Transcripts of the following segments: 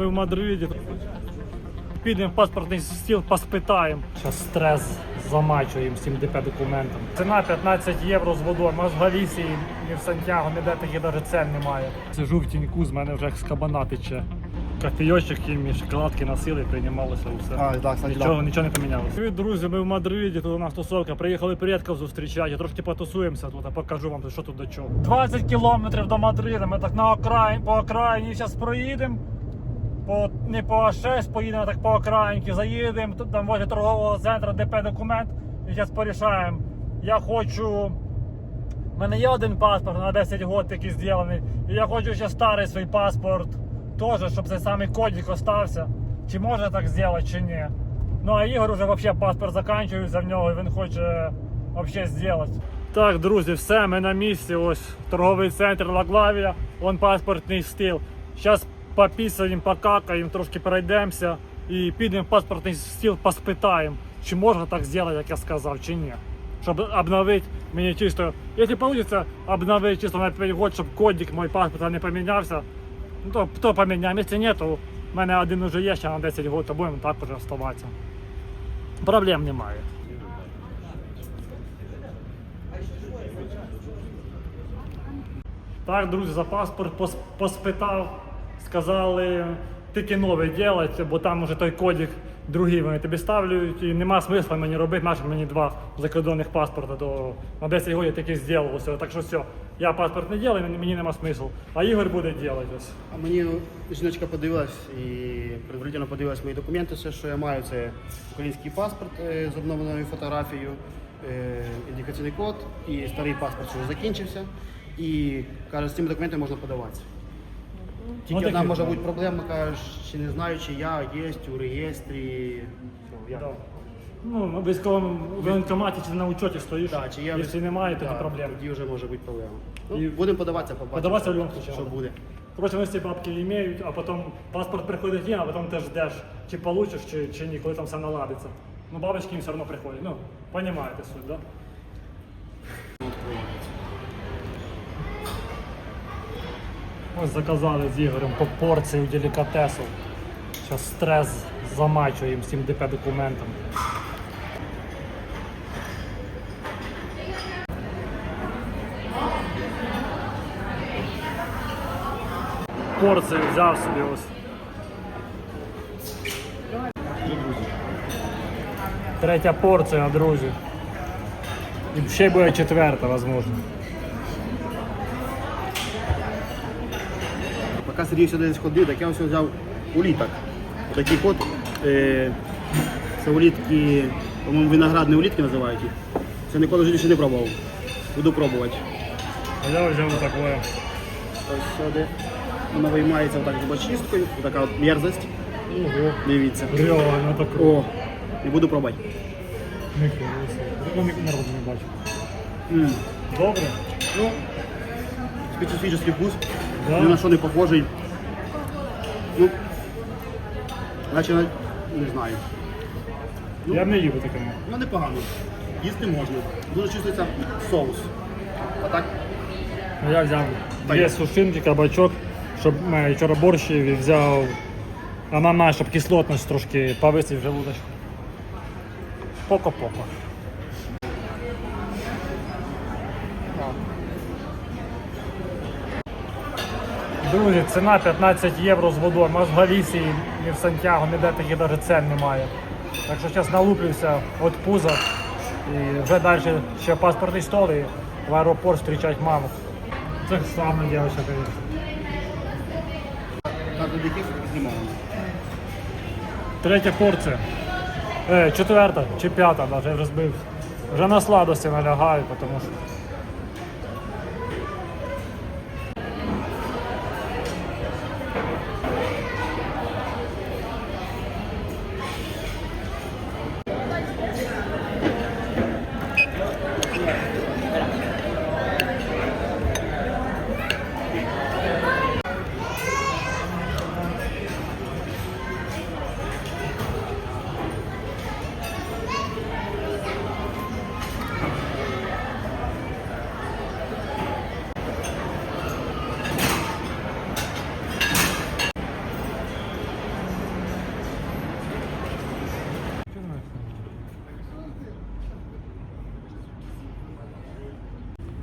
Ми в Мадриді. Підемо в паспортний стіл, поспитаємо. Зараз стрес замачуємо цим ДП документом. Ціна 15 євро з водою. Ми ж в Галісії, ні в Сантьяго, ніде таких навіть цен немає. Сижу в тіньку, з мене вже як з кабана тече. Кофійочок і шоколадки носили, приймалося і все. А, да, кстати, нічого, да. нічого не помінялося. Привіт, друзі, ми в Мадриді, тут у нас тусовка. Приїхали предків зустрічати, трошки потусуємося тут, а покажу вам, що тут до чого. 20 кілометрів до Мадрида, ми так на окраїні, по окраїні зараз проїдемо. Не по А6 поїдемо, так по окраїнки заїдемо, тут там возле торгового центру ДП документ і зараз порішаємо. Я хочу. У мене є один паспорт на 10 років такий зроблений. І я хочу ще старий свій паспорт теж, щоб цей самий кодик остався. Чи може так зробити, чи ні. Ну а Ігор вже взагалі паспорт закінчується в нього, і він хоче взагалі зробити. Так, друзі, все, ми на місці. Ось торговий центр Лаглавія, вон паспортний стіл. Зараз попісаємо, покакаємо, трошки пройдемося і підемо в паспортний стіл, поспитаємо, чи можна так зробити, як я сказав, чи ні. Щоб обновити мені чисто, якщо вийде, обновити чисто на 5 років, щоб кодик мой паспорта не помінявся, ну то, то поміняємо. Якщо ні, то в мене один вже є, ще на 10 років, то будемо так уже оставатися. Проблем немає. Так, друзі, за паспорт пос- поспитав, сказали тільки новий робити, бо там вже той кодик другий вони тобі ставлять і нема смисла мені робити, нащо мені два закордонних паспорта, то на 10 років таки зробилося. Так що все, я паспорт не роблю, мені нема смислу. А Ігор буде робити ось. А мені жіночка подивилась і предварительно подивилась мої документи, все, що я маю, це український паспорт е, з обновленою фотографією, е, індикаційний код і старий паспорт, що вже закінчився. І каже, з цими документами можна подаватися. Тільки одна може бути проблема, кажеш, чи не знаю, чи я є у реєстрі. Ну, як? Да. Ну, воєнкоматі чи на учеті стоїш. Да, чи я Якщо немає, тоді Да, проблем. Тоді вже може бути проблема. Ну, І- Будемо подаватися, побачимо. Подаватися в будь-якому що буде. Коротше, вони ці бабки імеють, а потім паспорт приходить їм, а потім ти ждеш, чи получиш, чи, чи ні, коли там все наладиться. Ну, бабочки їм все одно приходять. Ну, розумієте суть, да? Ось заказали з Ігорем по порцію делікатесу. Зараз стрес замачуємо цим ДП документом. Порцію взяв собі ось. Третя порція, друзі. І ще буде четверта, можливо. Поки Сергій сюди десь ходив, так я ось взяв уліток. Отакий кот. Е, це улітки, по-моєму, виноградні улітки називають їх. Це ніколи в житті ще не пробував. Буду пробувати. А я взяв таке. Ось сюди. Вона виймається отак зубочисткою. Така от мерзость. Ого. Дивіться. Реально таке. О, і буду пробувати. Ніхуя собі. Такого народу не бачив. М. Добре? Ну, специфічний вкус. Да. Ні на що не похожий. Ну, наче на- не знаю. Ну, Я б не їв таке. Ну непогано. Їсти можна. Дуже чувствується соус. А так? Ну, Я взяв Так. дві сушинки, кабачок, щоб ми вчора борщів і взяв ананас, щоб кислотність трошки повисить в желудочку. Поко-поко. Друзі, ціна 15 євро з водою. Ми ж в Галісії, ні в Сантьяго, ніде таких навіть цен немає. Так що зараз налуплюся від пуза і вже далі ще паспортний стол і в аеропорт зустрічати маму. Це саме дівчинка, яких. Третя порція. Е, четверта чи п'ята, навіть вже. Вже на сладості налягаю, тому що.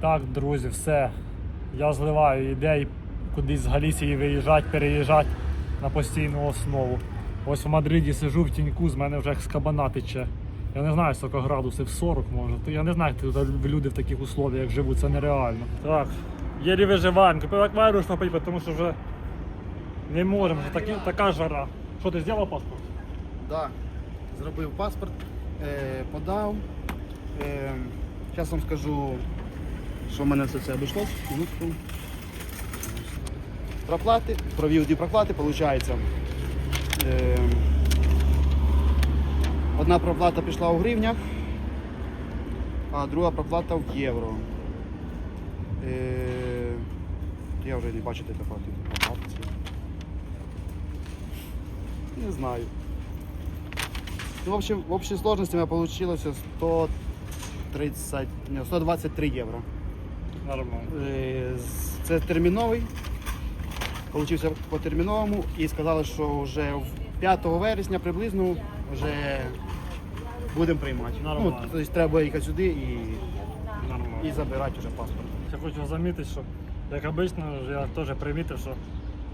Так, друзі, все. Я зливаю ідей кудись з Галісії виїжджати, переїжджати на постійну основу. Ось в Мадриді сижу в тіньку, з мене вже як з кабана тече. Я не знаю, скільки градусів 40 може. Я не знаю, як люди в таких условиях живуть, це нереально. Так, єлі виживаємо. Купив акваріум попити, тому що вже не можемо, такі, така жара. Що ти зробив паспорт? Да. Зробив паспорт, е, подав. Е, зараз вам скажу, що в мене все це обійшлось. Минутку. Проплати, провів дві проплати, виходить. Е, одна проплата пішла у гривнях, а друга проплата в євро. Е, я вже не бачу, де проплати. Не знаю. Ну, в общем, в общей сложности у меня получилось 130, не, 123 євро. Нормально. Е, Це терміновий. Получився по терміновому і сказали, що вже 5 вересня приблизно вже будемо приймати. Нормально. Ну, тобто треба їхати сюди і, Нормально. і забирати вже паспорт. Я хочу замітити, що як обично, я теж примітив, що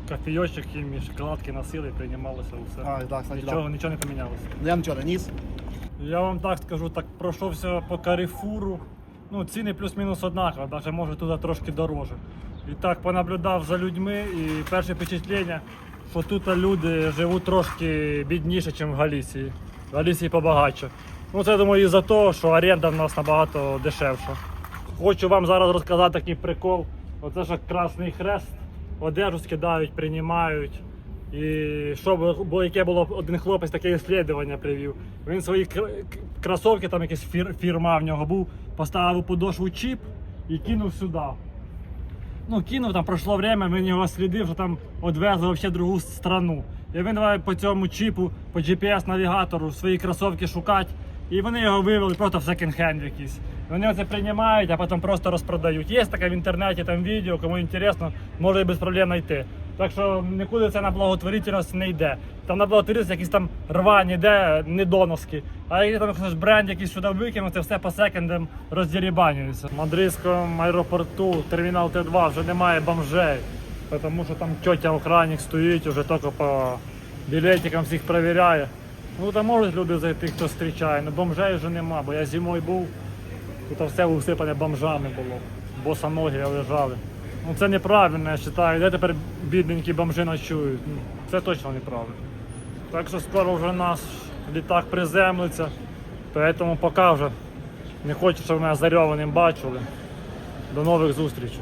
кофійочок і шоколадки носили і приймалося усе. А, да, кстати, нічого, да. нічого не помінялося. Ну, Я нічого не ніс. Я вам так скажу, так пройшовся по Каріфуру. Ну, ціни плюс-мінус однакові, навіть може туди трошки дороже. І так понаблюдав за людьми і перше впечатлення, що тут люди живуть трошки бідніше, ніж в Галісії. В Галісії побагатше. Ну це думаю із-за того, що оренда в нас набагато дешевша. Хочу вам зараз розказати такий прикол. Оце ж Красний Хрест. Одежу скидають, приймають. І що бо яке було один хлопець таке іслідування привів. Він свої кр- кросовки, там якась фір, фірма в нього був, поставив подошву чіп і кинув сюди. Ну, кинув там пройшло время, він його слідив, що там відвезли взагалі другу страну. І він давай по цьому чіпу, по GPS-навігатору свої кросовки шукати. І вони його вивели просто в секонд-хенд якийсь. Вони це приймають, а потім просто розпродають. Є таке в інтернеті там відео, кому інтересно, може і без проблем знайти. Так що нікуди це на благотворительність не йде. Там на благотворительність якісь там рвані, де недоноски. А якщо там якийсь бренд якийсь сюди викинув, це все по секондам роздірібанюється. В мадридському аеропорту термінал Т2 вже немає бомжей. Тому що там тьотя охранник стоїть, вже тільки по білетикам всіх перевіряє. Ну там можуть люди зайти, хто зустрічає, але бомжей вже нема, бо я зимою був, тут все усипане бомжами було. Босоногі лежали. Ну це неправильно, я вважаю. Де тепер бідненькі бомжи ночують? Ну, Це точно неправильно. Так що скоро вже наш літак приземлиться. Тому поки вже не хочу, щоб мене зарьованим бачили. До нових зустрічей.